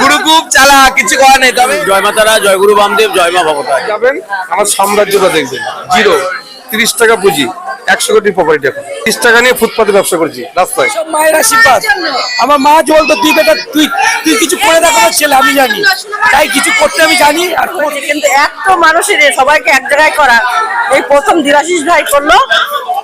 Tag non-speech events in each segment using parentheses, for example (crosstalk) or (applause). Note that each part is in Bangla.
গুরু খুব চালা কিছু করার নেই তবে জয় মাতারা জয় গুরু বামদেব জয় মা ভগতা যাবেন? আমার সাম্রাজ্যটা দেখবেন। জিরো তিরিশ টাকা পুঁজি। একশো কোটি প্রপার্টি এখন তিরিশ টাকা নিয়ে ফুটপাতে ব্যবসা করছি রাস্তায়। সব মায়ের আশীর্বাদ। আমার মা যে বলতো তুই বেটা তুই তুই কিছু করে দেখ আমার ছেলে আমি জানি। তাই কিছু করতে আমি জানি আর কিন্তু এত মানুষের সবাইকে এক জায়গায় করা। এই প্রথম দিরাশিস ভাই করল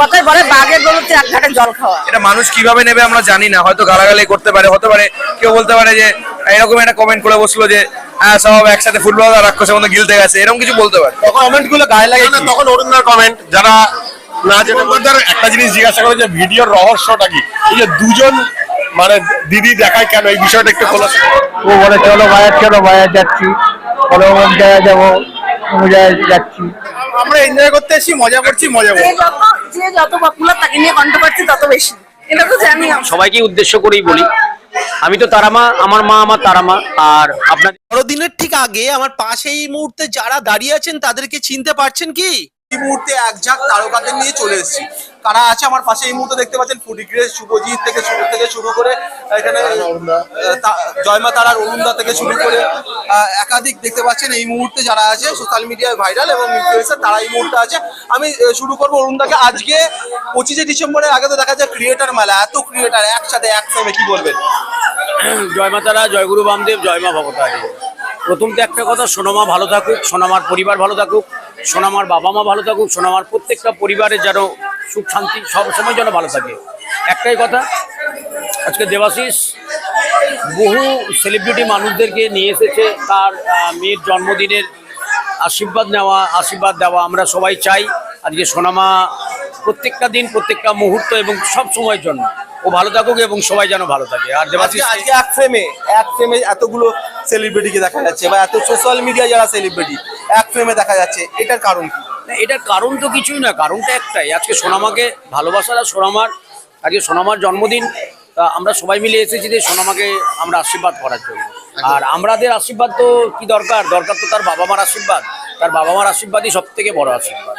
কথায় বলে বাঘের গরুতে এক ঘাটে জল খাওয়া। এটা মানুষ কীভাবে নেবে আমরা জানি না। হয়তো গালাগালি করতে পারে হতে পারে কেউ বলতে পারে যে এরকম একটা কমেন্ট করে বসল যে হ্যাঁ সব একসাথে ফুটবল আর রাক্ষসের মধ্যে গিলতে গেছে। এরকম কিছু বলতে পারে। কমেন্টগুলো গায়ে লাগে তখন অরুণদার কমেন্ট যারা না যেটা বলতে একটা জিনিস জিজ্ঞাসা করে যে ভিডিওর রহস্যটা কি? এই যে দুজন মানে দিদি দেখায় কেন? এই বিষয়টা একটু খোলা ও বলে চলো বাজার চলো বাজার যাচ্ছি। বলে অমুক জায়গায় যাব অমুক জায়গায় যাচ্ছি। আমরা এনজয় করতে এসেছি মজা করছি মজা যত যে যত পপুলার তাকে নিয়ে কন্ট্রোভার্সি তত বেশি। এটা তো জানি আমরা। সবাইকে উদ্দেশ্য করেই বলি আমি তো তারা মা আমার মা আমার তারা মা আর আপনার বড়দিনের ঠিক আগে আমার পাশে এই মুহূর্তে যারা দাঁড়িয়ে আছেন তাদেরকে চিনতে পারছেন কি? এই মুহূর্তে এক ঝাঁক তারকাদের নিয়ে চলে এসেছি। কারা আছে আমার পাশে? এই মুহূর্তে দেখতে পাচ্ছেন ফুডিগ্রেস শুভজিৎ থেকে শুরু থেকে শুরু করে এখানে জয়মা তারার অরুণদা থেকে শুরু করে আহ, একাধিক দেখতে পাচ্ছেন এই মুহূর্তে যারা আছে সোশ্যাল মিডিয়ায় ভাইরাল এবং ইনফ্লুয়েন্সার তারা এই মুহূর্তে আছে। আমি শুরু করব অরুণদাকে। আজকে পঁচিশে ডিসেম্বরের আগে তো দেখা যায় ক্রিয়েটার মেলা এত ক্রিয়েটার একসাথে একসঙ্গে কি বলবেন? জয় মাতারা জয় গুরু বামদেব জয় মা ভগতা প্রথম তো একটা কথা সোনামা ভালো থাকুক সোনামার পরিবার ভালো থাকুক। সোনামার বাবা মা ভালো থাকুক সোনামার প্রত্যেকটা পরিবারের যেন সুখ শান্তি সব সময় যেন ভালো থাকে। একটাই কথা আজকে দেবাশিস বহু সেলিব্রিটি মানুষদেরকে নিয়ে এসেছে তার মেয়ের জন্মদিনের আশীর্বাদ নেওয়া আশীর্বাদ দেওয়া আমরা সবাই চাই। আজকে সোনামা প্রত্যেকটা দিন প্রত্যেকটা মুহূর্ত এবং সব সময়ের জন্য ও ভালো থাকুক এবং সবাই যেন ভালো থাকে। আর দেবাশিস আজকে এক ফ্রেমে এক ফ্রেমে এতগুলো সেলিব্রিটিকে দেখা যাচ্ছে বা এত সোশ্যাল মিডিয়া যারা সেলিব্রিটি এক ফ্রেমে দেখা যাচ্ছে এটার কারণ কি? না, এটার কারণ তো কিছুই না কারণটা একটাই। আজকে সোনামাকে ভালোবাসার আর সোনামার আজকে সোনামার জন্মদিন আমরা সবাই মিলে এসেছি যে সোনামাকে আমরা আশীর্বাদ করার জন্য। আর আমাদের আশীর্বাদ তো কি দরকার? দরকার তো তার বাবা মার আশীর্বাদ। তার বাবা মার আশীর্বাদই সব থেকে বড় আশীর্বাদ।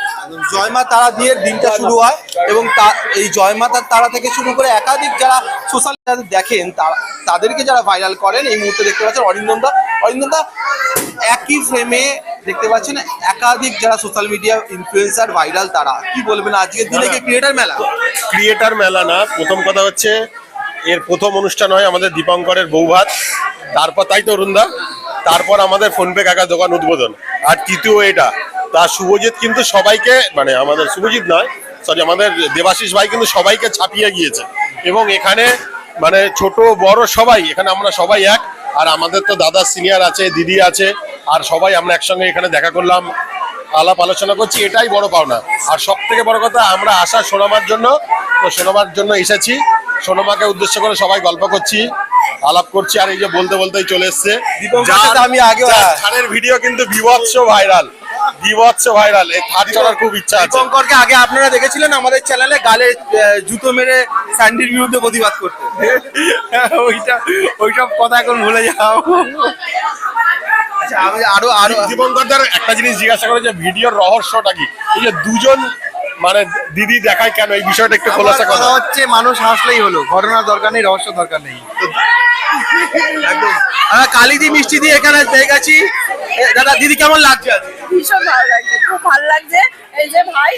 জয়মা তারা দিয়ে দিনটা শুরু হয় এবং এই জয়মা তার থেকে শুরু করে একাধিক যারা সোশ্যাল দেখেন, তারা- তাদেরকে যারা ভাইরাল করেন, এই মুহূর্তে দেখতে পাচ্ছেন অরিন্দম দা। অরিন্দম দা, একই ফ্রেমে দেখতে পাচ্ছেন একাধিক যারা সোশ্যাল মিডিয়া ইনফ্লুয়েন্সার ভাইরাল তারা। কি বলবেন আজকের দিনে কি ক্রিয়েটার মেলা? ক্রিয়েটার মেলা না, প্রথম কথা হচ্ছে এর প্রথম অনুষ্ঠান হয় আমাদের দীপঙ্করের বৌভাত। তারপর তাই তো অরুণদা তারপর আমাদের ফোনপে কাকা দোকান উদ্বোধন। আর তৃতীয় এটা তা শুভজিৎ কিন্তু সবাইকে মানে আমাদের শুভজিৎ নয় সরি আমাদের দেবাশিস ভাই কিন্তু সবাইকে ছাপিয়ে গিয়েছে। এবং এখানে মানে ছোট বড় সবাই এখানে আমরা সবাই এক আর আমাদের তো দাদা সিনিয়র আছে দিদি আছে আর সবাই আমরা একসঙ্গে এখানে দেখা করলাম আলাপ আলোচনা করছি এটাই বড় পাওনা। আর সব থেকে বড় কথা আমরা আসা সোনামার জন্য তো সোনামার জন্য এসেছি। সোনামাকে উদ্দেশ্য করে সবাই গল্প করছি আলাপ করছি আর এই যে বলতে বলতেই চলে এসছে। আমি থারের ভিডিও কিন্তু বিভৎস ভাইরাল। বিভৎস ভাইরাল এই থার চড়ার খুব ইচ্ছা আছে। দীপঙ্করকে আগে আপনারা দেখেছিলেন আমাদের চ্যানেলে গালে জুতো মেরে স্যান্ডির বিরুদ্ধে প্রতিবাদ করতে। (laughs) ওইটা ওইসব কথা এখন ভুলে যাও। আচ্ছা, আমি আরও আরও দীপঙ্করদার একটা জিনিস জিজ্ঞাসা করে যে ভিডিওর রহস্যটা কি? এই যে দুজন মানে দিদি দেখায় কেন? এই বিষয়টা একটু খোলাসা কথা করা। হচ্ছে মানুষ হাসলেই হলো ঘটনার দরকার নেই রহস্য দরকার নেই। আমরা কালিদি মিষ্টি দিয়ে এখানে পেয়ে গেছি। দাদা দিদি কেমন লাগছে আজকে? ভীষণ ভালো লাগছে খুব ভালো লাগছে। এই যে ভাই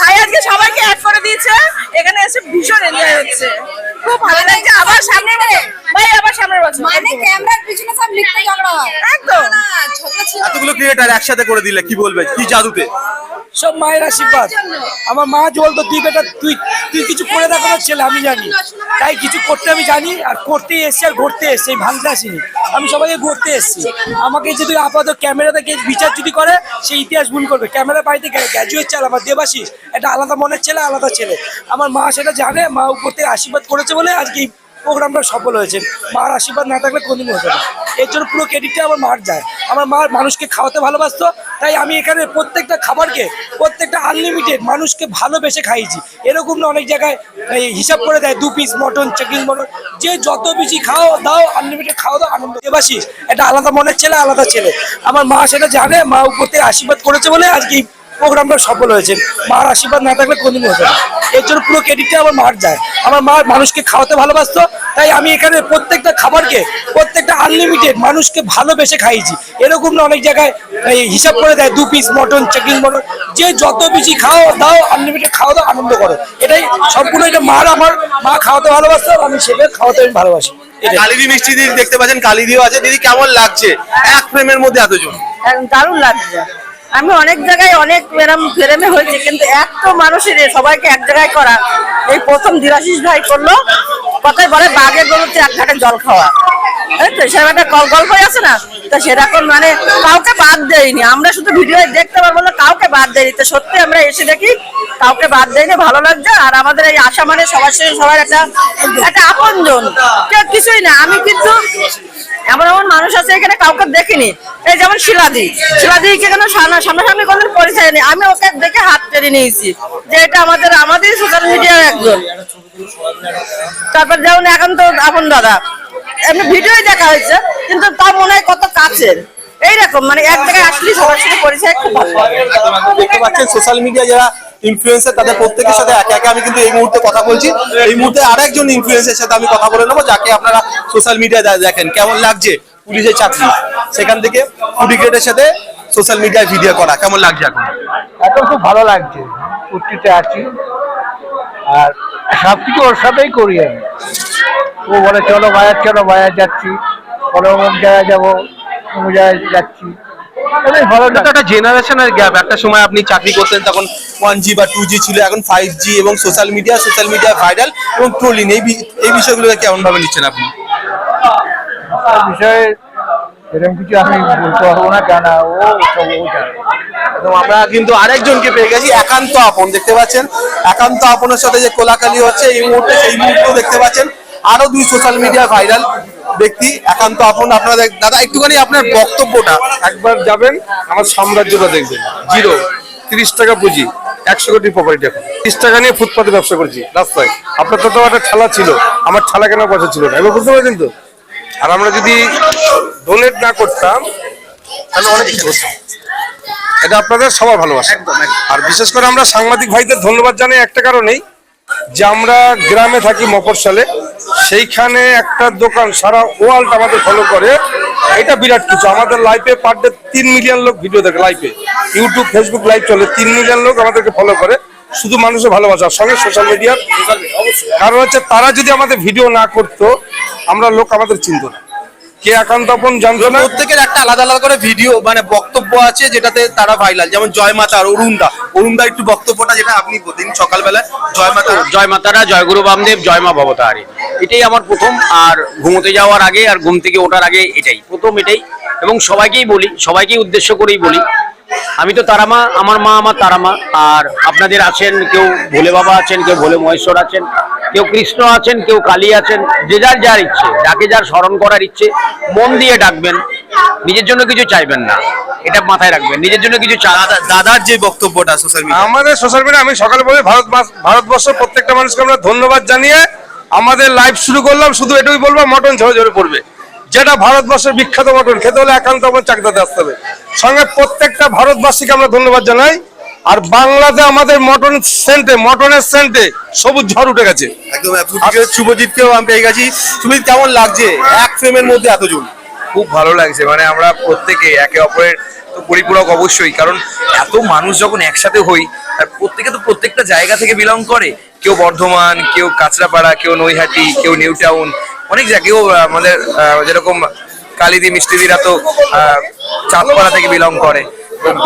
ভাই আজকে সবাইকে অ্যাড করে দিয়েছে। এখানে এসে ভীষণ এনজয় হচ্ছে। খুব ভালো লাগছে। আবার সামনে ভাই আবার সামনের বছর। মানে ক্যামেরার পিছনে সব লিখতে ঝগড়া হয়। একদম। এতগুলো ক্রিয়েটার একসাথে করে দিলে কি বলবে? কি জাদুতে? সব মায়ের আশীর্বাদ। আমার মা যে বলতো তুই বেটা তুই তুই কিছু করে দেখ আমার ছেলে আমি জানি। তাই কিছু করতে আমি জানি আর করতে এসছি আর ঘুরতে এসছি এই ভাঙতে আসিনি। আমি সবাইকে ঘুরতে এসছি। আমাকে যদি আপাতত ক্যামেরা থেকে বিচার যদি করে সেই ইতিহাস ভুল করবে। ক্যামেরা বাড়িতে গ্র্যাজুয়েট ছেলে আমার দেবাশিস একটা আলাদা মনের ছেলে আলাদা ছেলে। আমার মা সেটা জানে মা উপর থেকে আশীর্বাদ করেছে বলে আজকে প্রোগ্রামটা সফল হয়েছে। মার আশীর্বাদ না থাকলে কোনদিন হতো না। এর জন্য পুরো ক্রেডিটটা আমার মার যায়। আমার মা মানুষকে খাওয়াতে ভালোবাসতো, তাই আমি এখানে প্রত্যেকটা খাবারকে, প্রত্যেকটা আনলিমিটেড মানুষকে ভালোবেসে খাইয়েছি। এরকম না অনেক জায়গায় হিসাব করে দেয়, দু পিস মটন চিকেন মটন যে যত বেশি খাও, দাও আনলিমিটেড খাও, দাও, আনন্দ দেবাসিস এটা আলাদা মনের ছেলে, আলাদা ছেলে। আমার মা সেটা জানে, মা উপর থেকে আশীর্বাদ করেছে বলে আজকে প্রোগ্রামটা সফল হয়েছে। মার আশীর্বাদ না থাকলে কোনদিন হতো না। এর জন্য পুরো ক্রেডিটটা আমার মার যায়। আমার মা মানুষকে খাওয়াতে ভালোবাসতো তাই আমি এখানে প্রত্যেকটা খাবারকে প্রত্যেকটা আনলিমিটেড মানুষকে ভালোবেসে খাইয়েছি। এরকম না অনেক জায়গায় এই হিসাব করে দেয় দু পিস মটন চিকেন মটন। যে যত বেশি খাও দাও আনলিমিটেড খাওয়া দাও আনন্দ করো। এটাই সম্পূর্ণ এটা মার আমার। মা খাওয়াতে ভালোবাসতো আমি সেটা খাওয়াতে আমি ভালোবাসি। কালিদি মিষ্টি দিদি দেখতে পাচ্ছেন কালিদিও আছে। দিদি কেমন লাগছে? এক ফ্রেমের মধ্যে এতজন। দারুণ লাগছে। আমি অনেক জায়গায় অনেক এরম ফেরেমে হয়েছে, কিন্তু এত মানুষের সবাইকে এক জায়গায় করা, এই প্রথম দিরাশিস ভাই করল, কথায় বলে বাঘে গরুতে এক ঘাটে জল খাওয়া। একটা গল- গল্পই আছে না? তো সেরকম মানে কাউকে বাদ দেয়নি। আমরা শুধু দেখতে পারব কাউকে বাদ দেয়নি। তো সত্যি আমরা এসে দেখি, কাউকে বাদ ভালো লাগছে। আর আমাদের এই আশা মানে সবার সবার একটা কিছুই না। আমি কিন্তু এমন এমন মানুষ আছে এখানে কাউকে দেখিনি। এই যেমন শিলাদি। শিলাদিকে কেন সামনা সামনাসামনি কোনদিন পরিচয় নেই। আমি ওকে দেখে হাত টেনে নিয়েছি যে এটা আমাদের আমাদের সোশ্যাল মিডিয়ার একজন। তারপর যেমন এখন তো আপন দাদা। এমনি ভিডিও দেখা হয়েছে, কিন্তু তা মনে হয় কত কাছের। এইরকম মানে এক জায়গায় আসলে সবার সাথে পরিচয় খুব ভালো। দেখতে পাচ্ছেন সোশ্যাল মিডিয়া যারা ইনফ্লুয়েন্সার তাদের প্রত্যেকের সাথে একে একে আমি কিন্তু এই মুহূর্তে কথা বলছি। এই মুহূর্তে আরেকজন ইনফ্লুয়েন্সের সাথে আমি কথা বলে নেব, যাকে আপনারা সোশ্যাল মিডিয়ায় দেখেন। কেমন লাগছে পুলিশের চাকরি? সেখান থেকে ফুডিগ্রেডের সাথে সোশ্যাল মিডিয়ায় ভিডিও করা। কেমন লাগছে এখন? এখন খুব ভালো লাগছে। উচ্চিতে আছি। আর সব কিছু ওর সাথেই করি আমি। ও বলে, চলো বাজার চলো বাজার যাচ্ছি। পরে অমুক জায়গায় যাব, অমুক জায়গায় যাচ্ছি। লাগে। একটা জেনারেশনের গ্যাপ একটা সময় আপনি চাকরি করতেন তখন ওয়ান জি বা টু জি ছিল এখন ফাইভ জি এবং social media social media viral এবং ট্রোলিং এই বিষয়গুলোকে নিচ্ছেন আপনি? তার বিষয়ে এরকম কিছু আমি বলতে পারব না কেন ও সব ও জানে। আমরা কিন্তু আরেকজনকে পেয়ে গেছি একান্ত আপন দেখতে পাচ্ছেন? একান্ত আপনের সাথে যে কোলাকালি হচ্ছে এই মুহূর্তে সেই মুহূর্তেও দেখতে পাচ্ছেন। আরও দুই সোশ্যাল মিডিয়া ভাইরাল ব্যক্তি একান্ত আপন। আপনারা দাদা একটুখানি আপনার বক্তব্যটা। একবার যাবেন আমার সাম্রাজ্যটা দেখবেন। জিরো তিরিশ টাকা পুঁজি একশো কোটি প্রপার্টি এখন। তিরিশ টাকা নিয়ে ফুটপাতে ব্যবসা করছি রাস্তায়। আপনার তো একটা ঠালা ছিল আমার ঠালা কেন পয়সা ছিল না। এবার বুঝতে পারছেন তো? আর আমরা যদি ডোনেট না করতাম তাহলে অনেক কিছু হতো। এটা আপনাদের সবার ভালোবাসা। আর বিশেষ করে আমরা সাংবাদিক ভাইদের ধন্যবাদ জানাই একটা কারণেই যে আমরা গ্রামে থাকি মফরসালে সেইখানে একটা দোকান সারা ওয়ার্ল্ড আমাদের ফলো করে। এটা বিরাট কিছু। আমাদের লাইফে পার ডে তিন মিলিয়ন লোক ভিডিও দেখে লাইফে ইউটিউব ফেসবুক লাইভ চলে তিন মিলিয়ন লোক আমাদেরকে ফলো করে। শুধু মানুষের ভালোবাসার সঙ্গে সোশ্যাল মিডিয়ার কারণ হচ্ছে তারা যদি আমাদের ভিডিও না করতো আমরা লোক আমাদের চিনতো না। কে একান্ত আপন জানতো না? প্রত্যেকের একটা আলাদা আলাদা করে ভিডিও মানে বক্তব্য আছে যেটাতে তারা ভাইরাল যেমন জয় মাতা আর অরুণদা। অরুণদা একটু বক্তব্যটা যেটা আপনি দিন সকালবেলায় জয় মাতা জয় মাতারা জয় গুরু বামদেব জয় মা ভবতাহারী। এটাই আমার প্রথম আর ঘুমোতে যাওয়ার আগে আর ঘুম থেকে ওঠার আগে এটাই প্রথম এটাই। এবং সবাইকেই বলি সবাইকেই উদ্দেশ্য করেই বলি আমি তো তারামা আমার মা আমার তারামা আর আপনাদের আছেন কেউ ভোলে বাবা আছেন কেউ ভোলে মহেশ্বর আছেন কেউ কৃষ্ণ আছেন কেউ কালী আছেন যে যার যার ইচ্ছে যাকে যার স্মরণ করার ইচ্ছে মন দিয়ে ডাকবেন নিজের জন্য কিছু চাইবেন না এটা মাথায় রাখবেন নিজের জন্য কিছু দাদার যে বক্তব্যটা সোশ্যাল মিডিয়া আমাদের সোশ্যাল মিডিয়া আমি সকালে বলি ভারত ভারতবর্ষের প্রত্যেকটা মানুষকে আমরা ধন্যবাদ জানিয়ে আমাদের লাইভ শুরু করলাম শুধু এটুকুই বলব মটন ঝরে ঝরে পড়বে। যেটা ভারতবর্ষের বিখ্যাত মটন খেতে হলে একান্ত আমার চাকদাতে আসতে হবে। সঙ্গে প্রত্যেকটা ভারতবাসীকে আমরা ধন্যবাদ জানাই। আর বাংলাতে আমাদের মটন সেন্টে মটনের সেন্টে সবুজ ঝড় উঠে গেছে। একদম শুভজিৎকেও আমি পেয়ে গেছি। শুভজিৎ কেমন লাগছে? এক ফ্রেমের মধ্যে এতজন খুব ভালো লাগছে মানে আমরা প্রত্যেকে একে অপরের তো পরিপূরক অবশ্যই কারণ এত মানুষ যখন একসাথে হই আর প্রত্যেকে তো প্রত্যেকটা জায়গা থেকে বিলং করে। কেউ বর্ধমান কেউ কাঁচরাপাড়া কেউ নৈহাটি কেউ নিউ টাউন অনেক জায়গা কেউ আমাদের যেরকম কালিদি মিষ্টিদিরা তো চাঁদপাড়া থেকে বিলং করে।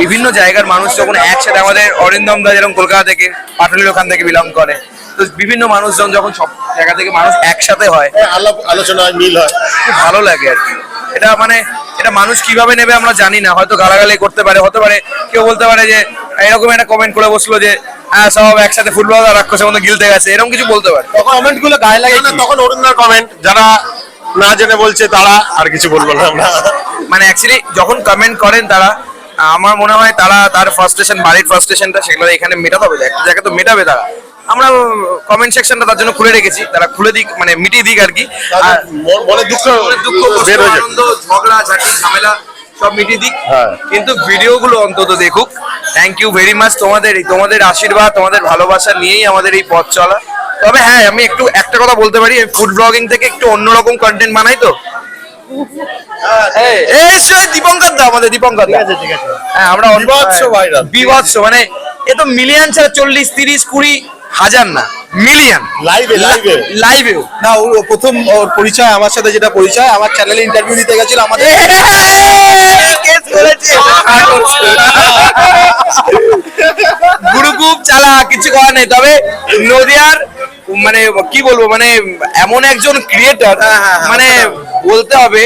বিভিন্ন জায়গার মানুষ যখন একসাথে আমাদের অরিন্দম দা যেরকম কলকাতা থেকে পাটুলির ওখান থেকে বিলং করে। তো বিভিন্ন মানুষজন যখন সব জায়গা থেকে মানুষ একসাথে হয় আলাপ আলোচনা হয় মিল হয়। খুব ভালো লাগে আর কি। এটা মানে এটা মানুষ কীভাবে নেবে আমরা জানি না। হয়তো গালাগালি করতে পারে হতে পারে কেউ বলতে পারে যে এরকম একটা কমেন্ট করে বসল যে হ্যাঁ সব একসাথে ফুটবল রাক্ষসের মতো গিলতে গেছে। এরকম কিছু বলতে পারে। তখন কমেন্টগুলো গায়ে লাগে কি? তখন অরুণদার কমেন্ট যারা না জেনে বলছে তারা আর কিছু বলব না আমরা। মানে অ্যাকচুয়ালি যখন কমেন্ট করেন তারা আমার মনে হয় তারা তার ফার্স্টেশন বাড়ির ফার্স্টেশনটা সেগুলো এখানে মেটাতে হবে। একটা জায়গায় তো মেটাবে তারা। আমরা কমেন্ট সেকশনটা তার জন্য খুলে রেখেছি। তারা খুলে দিক মানে মিটিয়ে দিক আর কি। মনে দুঃখ দুঃখ আনন্দ ঝগড়া ঝাঁটি ঝামেলা সব মিটিয়ে দিক। হ্যাঁ। কিন্তু ভিডিওগুলো অন্তত দেখুক। থ্যাংক ইউ ভেরি মাচ তোমাদের এই তোমাদের আশীর্বাদ তোমাদের ভালোবাসা নিয়েই আমাদের এই পথ চলা। তবে হ্যাঁ আমি একটু একটা কথা বলতে পারি। ফুড ব্লগিং থেকে একটু অন্যরকম কন্টেন্ট বানাই তো। এই, এই সে দীপঙ্কর দা আমাদের দীপঙ্কর দা হ্যাঁ আমরা বিভৎস viral। বিভৎস মানে এ তো মিলিয়ন ছাড়া চল্লিশ তিরিশ কুড়ি হাজার না মিলিয়ন লাইভে লাইভে লাইভেও না ওর প্রথম ওর পরিচয় আমার সাথে যেটা পরিচয় আমার চ্যানেলে ইন্টারভিউ দিতে গেছিল আমাদের গুরু খুব চালা কিছু করার নেই তবে নদিয়ার মানে কি বলব মানে এমন একজন ক্রিয়েটর মানে বলতে হবে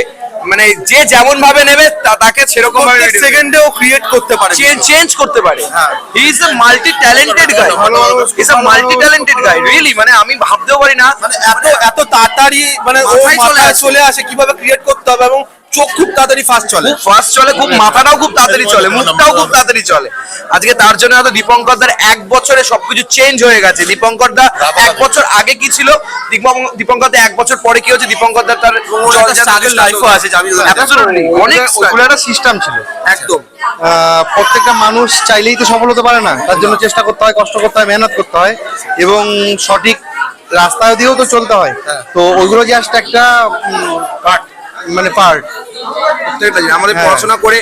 মানে যে যেমন ভাবে নেবে তাকে সেরকম ভাবে সেকেন্ডেও ক্রিয়েট করতে পারে। চেঞ্জ করতে পারে। He is a multi talented guy is a multi talented guy really মানে আমি ভাবতেও পারি না। মানে এত এত তাড়াতাড়ি মানে। চলে আসে। কীভাবে ক্রিয়েট করতে হবে এবং চোখ খুব তাড়াতাড়ি ফাস্ট চলে। ফাস্ট চলে খুব মাথাটাও খুব তাড়াতাড়ি চলে মুখটাও খুব তাড়াতাড়ি চলে। আজকে তার জন্য হয়তো দীপঙ্কর দার এক বছরে সবকিছু চেঞ্জ হয়ে গেছে। দীপঙ্কর দা এক বছর আগে কি ছিল? দীপঙ্কর দা এক বছর পরে কি হচ্ছে দীপঙ্কর দা তার struggle life ও আছে, অনেক ওগুলো একটা সিস্টেম ছিল। একদম। আহ, প্রত্যেকটা মানুষ চাইলেই তো সফল হতে পারে না। তার জন্য চেষ্টা করতে হয় কষ্ট করতে হয় মেহনত করতে হয়। এবং সঠিক রাস্তা দিয়েও তো চলতে হয়। তো ওইগুলো জাস্ট একটা পার্ট মানে পার্ট। আমাদের হ্যাঁ। পড়াশোনা করে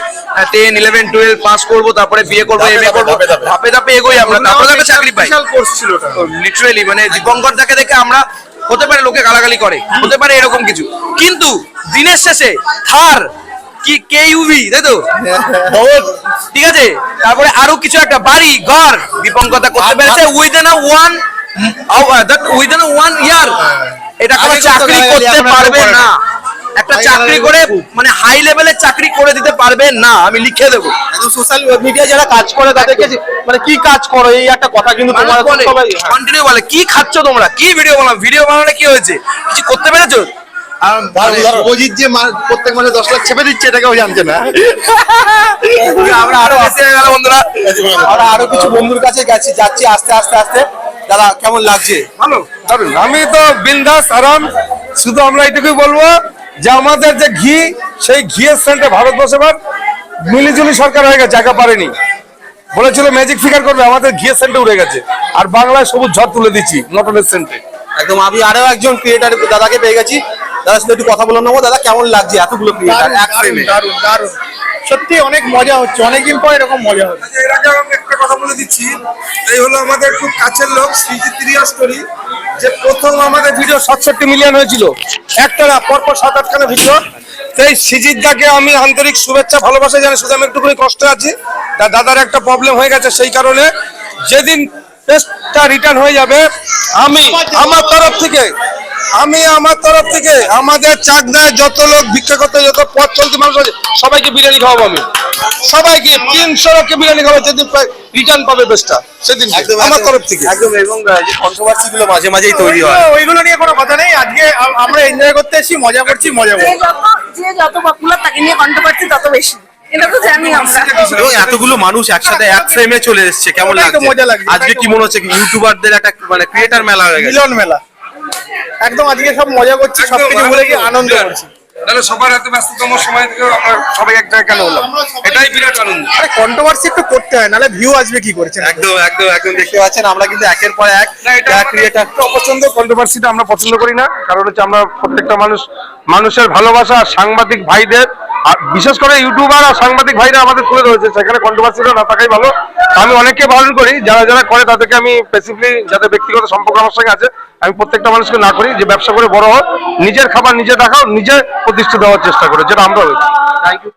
টেন ইলেভেন টুয়েলভ পাস করব তারপরে বিয়ে করব এম এ করব ধাপে ধাপে। এগোই আমরা তারপরে তাকে চাকরি পাই কোর্স ছিল লিটারেলি মানে দীপঙ্কর দাকে দেখে আমরা হতে পারে লোকে গালাগালি করে হতে পারে এরকম কিছু কিন্তু দিনের শেষে থার কি কে ইউভি তাই তো ঠিক আছে তারপরে আরও কিছু একটা বাড়ি ঘর দীপঙ্কর দা করতে পেরেছে within a one within a one year এটা কোনো চাকরি করতে পারবে না। একটা চাকরি করে মানে হাই লেভেলের চাকরি করে দিতে পারবে না আমি লিখে দেবো। সোশ্যাল মিডিয়া যারা কাজ করে তাদেরকে মানে কি কাজ করো এই একটা কথা কিন্তু তোমার মানুষ বলে সবাই হ্যাঁ। কন্টিনিউ বলে কি খাচ্ছ তোমরা? কি ভিডিও বানাও? ভিডিও বানালে কি হয়েছে? কিছু করতে পেরেছ? যে প্রত্যেক মাসে দশ লাখ ছেপে দিচ্ছে এটা কেউ জানছে না। আমরা আরও বন্ধুরা। আমরা আরও কিছু বন্ধুর কাছে গেছি যাচ্ছি আস্তে আস্তে আস্তে। দাদা কেমন লাগছে? ভালো। আমি তো বিন্দাস আরাম শুধু আমরা এটুকুই বলব যে আমাদের যে ঘি সেই ঘিয়ের সেন্টে ভারতবর্ষে এবার মিলিজুলি সরকার হয়ে গেছে জায়গা পারেনি। বলেছিল ম্যাজিক ফিগার করবে আমাদের ঘিয়ের সেন্টে উড়ে গেছে। আর বাংলায় সবুজ ঝড় তুলে দিচ্ছি নটনের সেন্টে একদম আমি আরও একজন ক্রিয়েটার দাদাকে পেয়ে গেছি। দাদা সাথে একটু কথা বলে নেব। দাদা কেমন লাগছে এতগুলো ক্রিয়েটার এক সত্যি অনেক মজা হচ্ছে, অনেকদিন পর এরকম মজা হচ্ছে। এর আগে আমি একটা কথা বলে দিচ্ছি, এই হলো আমাদের খুব কাছের লোক সৃজিত রিয়া স্টোরি যে প্রথম আমাদের ভিডিও সাতষট্টি মিলিয়ন হয়েছিল। একটা না পরপর সাত আটখানা ভিডিও সেই সিজিত দাকে আমি আন্তরিক শুভেচ্ছা, ভালোবাসা জানি শুধু আমি একটুখানি কষ্ট আছি। তার দাদার একটা প্রবলেম হয়ে গেছে সেই কারণে। যেদিন টেস্টটা রিটার্ন হয়ে যাবে। আমি আমার তরফ থেকে আমি আমার তরফ থেকে আমাদের চাকদায় যত লোক ভিক্ষা করতে যত পথ চলতে মানুষ আছে সবাইকে বিরিয়ানি খাওয়াবো আমি। সবাইকে তিনশো লোককে বিরিয়ানি খাওয়াবো যেদিন রিটার্ন পাবে বেস্টটা সেদিন আমার তরফ থেকে। একদম এবং যে কন্ট্রোভার্সি গুলো মাঝে মাঝেই তৈরি হয়। ওইগুলো- নিয়ে কোনো কথা নেই। আজকে আমরা এনজয় করতে এসেছি মজা করছি মজা যে করছি যত যে যত পপুলার তাকে নিয়ে কন্ট্রোভার্সি তত বেশি। এটা তো জানি আমরা। এবং এতগুলো মানুষ একসাথে এক ফ্রেমে চলে এসেছে কেমন লাগছে? মজা লাগছে, আজকে কি মনে হচ্ছে ইউটিউবারদের একটা মানে ক্রিয়েটার মেলা হয়ে গেছে? মিলন মেলা। একদম আজকে সব মজা করছি সবকিছু ভুলে গিয়ে আনন্দ করছি। তাহলে সবার এত ব্যস্ততম সময় থেকে আমরা সবাই এক জায়গায় কেন হলাম। এটাই বিরাট আনন্দ। আরে কন্ট্রোভার্সি একটু করতে হয় নাহলে ভিউ আসবে কি করেছেন একদম একদম একদম দেখতে পাচ্ছেন আমরা কিন্তু একের পর এক না, এটা ক্রিয়েটার অপছন্দ কন্ট্রোভার্সিটা আমরা পছন্দ করি না কারণ হচ্ছে আমরা প্রত্যেকটা মানুষ মানুষের ভালোবাসা আর সাংবাদিক ভাইদের বিশেষ করে ইউটিউবার আর সাংবাদিক ভাইরা আমাদের তুলে ধরেছে, সেখানে কন্ট্রোভার্সিটা না থাকাই ভালো। আমি অনেককে বারণ করি, যারা যারা করে তাদেরকে আমি স্পেসিফিকলি যাদের ব্যক্তিগত সম্পর্ক আমার সঙ্গে আছে, আমি প্রত্যেকটা মানুষকে না করি, যে ব্যবসা করে বড় হোক, নিজের খাবার নিজে দেখাও, নিজে প্রতিষ্ঠা দেওয়ার চেষ্টা করে, যেটা আমরা হয়েছি। Thank you